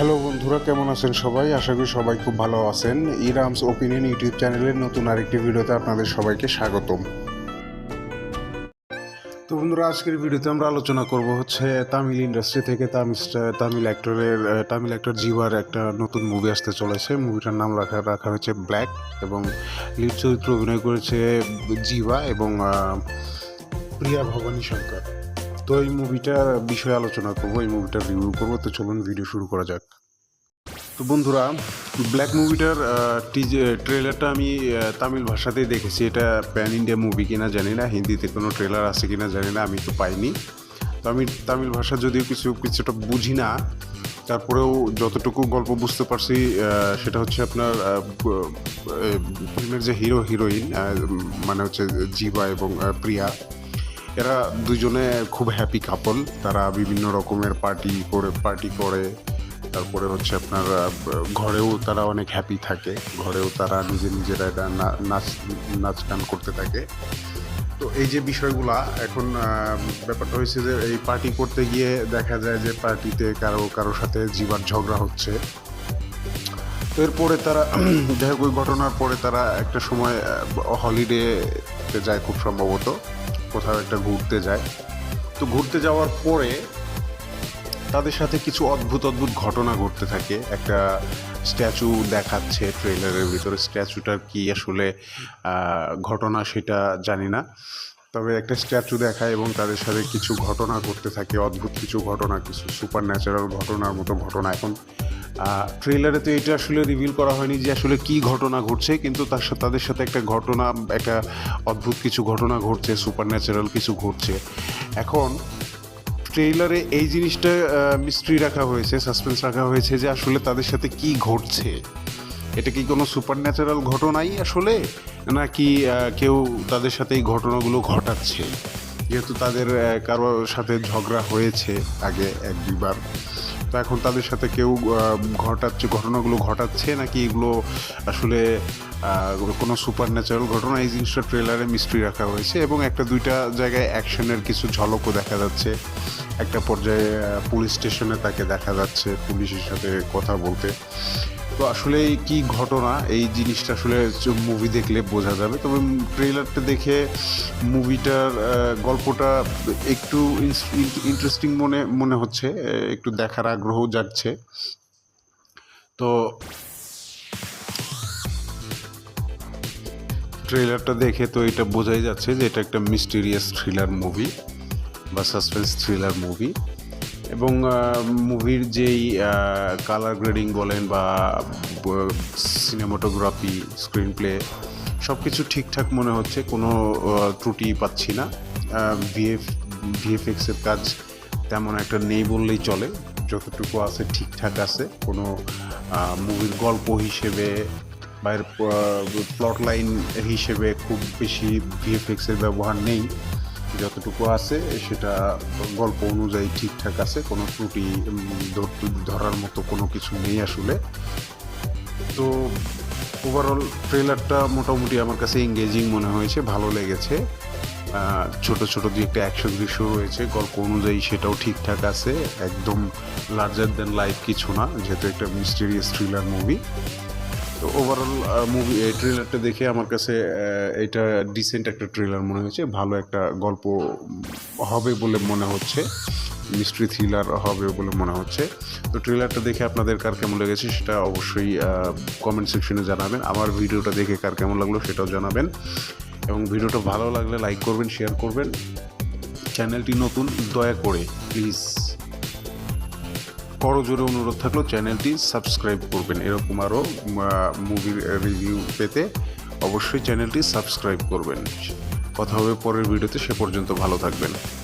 Hello বন্ধুরা, কেমন আছেন সবাই? আশা করি সবাই খুব ভালো আছেন। ইরামস ওপিনিয়ন ইউটিউব চ্যানেলের নতুন আরেকটি ভিডিওতে আপনাদের সবাইকে স্বাগতম। তো বন্ধুরা, আজকের ভিডিওতে আমরা আলোচনা করব হচ্ছে তামিল ইন্ডাস্ট্রি থেকে তামিল তামিল অ্যাক্টরের তামিল অ্যাক্টর জিওয়ার একটা নতুন মুভি আসতে চলেছে। মুভিটার নাম রাখা রাখা হয়েছে ব্ল্যাক এবং লিড চরিত্রে অভিনয় করেছে জিওয়া এবং প্রিয়া ভবানী শঙ্কর। তো এই মুভিটার বিষয়ে আলোচনা করব, এই মুভিটার রিভিউ করব। তো চলুন ভিডিও শুরু করা যাক। তো বন্ধুরা ব্ল্যাক মুভিটার ট্রেলারটা আমি তামিল ভাষাতেই দেখেছি। এটা প্যান ইন্ডিয়া মুভি কিনা জানি না, হিন্দিতে কোনো ট্রেলার আছে কিনা জানি না, আমি তো পাইনি। তো আমি তামিল ভাষা যদিও কিছু, কিছুটা বুঝি না, তারপরেও যতটুকু গল্প বুঝতে পারছি সেটা হচ্ছে আপনার ফিল্মের যে হিরো হিরোইন মানে হচ্ছে জিবা এবং প্রিয়া এরা দুজনে খুব হ্যাপি কাপল তারা বিভিন্ন রকমের পার্টি করে পার্টি করে। তারপরে হচ্ছে আপনার ঘরেও তারা অনেক হ্যাপি থাকে। ঘরেও তারা নিজে নিজেরা এটা নাচ নাচ গান করতে থাকে। তো এই যে বিষয়গুলা, এখন ব্যাপারটা হয়েছে যে এই পার্টি করতে গিয়ে দেখা যায় যে পার্টিতে কারও কারোর সাথে জীবার ঝগড়া হচ্ছে। তো এরপরে তারা, যাই হোক, ওই ঘটনার পরে তারা একটা সময় হলিডেতে যায় খুব সম্ভবত। কোথাও একটা ঘুরতে যায়। তো ঘুরতে যাওয়ার পরে তাদের সাথে কিছু অদ্ভুত অদ্ভুত ঘটনা ঘটতে থাকে। একটা স্ট্যাচু দেখাচ্ছে ট্রেলারের ভিতরে। স্ট্যাচুটার কি আসলে ঘটনা সেটা জানি না। তবে একটা স্ট্যাচু দেখায় এবং তাদের সাথে কিছু ঘটনা ঘটতে থাকে, অদ্ভুত কিছু ঘটনা, কিছু সুপার ন্যাচারাল ঘটনার মতো ঘটনা। এখন ট্রেলারে তো এটা আসলে রিভিল করা হয়নি যে আসলে কি ঘটনা ঘটছে, কিন্তু তার সাথে তাদের সাথে একটা ঘটনা, একটা অদ্ভুত কিছু ঘটনা ঘটছে সুপার ন্যাচারাল কিছু ঘটছে। এখন ট্রেইলারে এই জিনিসটা মিস্ট্রি রাখা হয়েছে সাসপেন্স রাখা হয়েছে যে আসলে তাদের সাথে কি ঘটছে। এটা কি কোনো সুপার ন্যাচারাল ঘটনাই আসলে? নাকি কেউ তাদের সাথে এই ঘটনাগুলো ঘটাচ্ছে? যেহেতু তাদের কারোর সাথে ঝগড়া হয়েছে আগে এক দুইবার, তো এখন তাদের সাথে কেউ ঘটাচ্ছে, ঘটনাগুলো ঘটাচ্ছে নাকি এগুলো আসলে কোনো সুপার ন্যাচারাল ঘটনা? এই জিনিসটা ট্রেলারে মিস্ট্রি রাখা হয়েছে এবং একটা দুইটা জায়গায় অ্যাকশনের কিছু ঝলকও দেখা যাচ্ছে। একটা পর্যায়ে পুলিশ স্টেশনে তাকে দেখা যাচ্ছে, পুলিশের সাথে কথা বলতে। তো আসলে কি ঘটনা? এই জিনিসটা আসলে মুভি দেখলে বোঝা যাবে। তবে ট্রেলারটা দেখে মুভিটার গল্পটা একটু ইন্টারেস্টিং মনে মনে হচ্ছে একটু দেখার আগ্রহ যাচ্ছে তো ট্রেলারটা দেখে তো এটা বোঝাই যাচ্ছে যে এটা একটা মিস্টিরিয়াস থ্রিলার মুভি বা সাসপেন্স থ্রিলার মুভি এবং মুভির যেই কালার গ্রেডিং বলেন বা সিনেমাটোগ্রাফি স্ক্রিন প্লে সব কিছু ঠিকঠাক মনে হচ্ছে, কোনো ত্রুটি পাচ্ছি না। ভিএফ ভিএফএক্সের কাজ তেমন একটা নেই বললেই চলে। যতটুকু আছে ঠিকঠাক আছে, কোনো মুভির গল্প হিসেবে বা প্লট লাইন হিসেবে খুব বেশি ভিএফএক্সের ব্যবহার নেই। যতটুকু আছে, সেটা গল্প অনুযায়ী ঠিকঠাক আছে, কোনো ত্রুটি ধরার মতো কোনো কিছু নেই আসলে। তো ওভারঅল ট্রেলারটা মোটামুটি আমার কাছে এঙ্গেজিং মনে হয়েছে, ভালো লেগেছে। ছোট ছোট দু একটা অ্যাকশন দৃশ্য রয়েছে, গল্প অনুযায়ী সেটাও ঠিকঠাক আছে, একদম লার্জার দেন লাইফ কিছু না, যেহেতু একটা মিস্টেরিয়াস থ্রিলার মুভি তো ওভারঅল মুভি ট্রেলারটা দেখে আমার কাছে এটা ডিসেন্ট একটা ট্রেলার মনে হয়েছে। ভালো একটা গল্প হবে বলে মনে হচ্ছে। মিস্ট্রি থ্রিলার হবে বলে মনে হচ্ছে। তো ট্রেলারটা দেখে আপনাদের কার কেমন লেগেছে সেটা অবশ্যই কমেন্ট সেকশনে জানাবেন। আমার ভিডিওটা দেখে কার কেমন লাগল সেটাও জানাবেন। এবং ভিডিওটা ভালো লাগলে লাইক করবেন শেয়ার করবেন। চ্যানেলটি নতুন, দয়া করে প্লিজ করজোরে অনুরোধ থাকল, চ্যানেলটি সাবস্ক্রাইব করবেন। এরকম আরও মুভির রিভিউ পেতে অবশ্যই চ্যানেলটি সাবস্ক্রাইব করবেন। কথা হবে পরের ভিডিওতে, সে পর্যন্ত ভালো থাকবেন।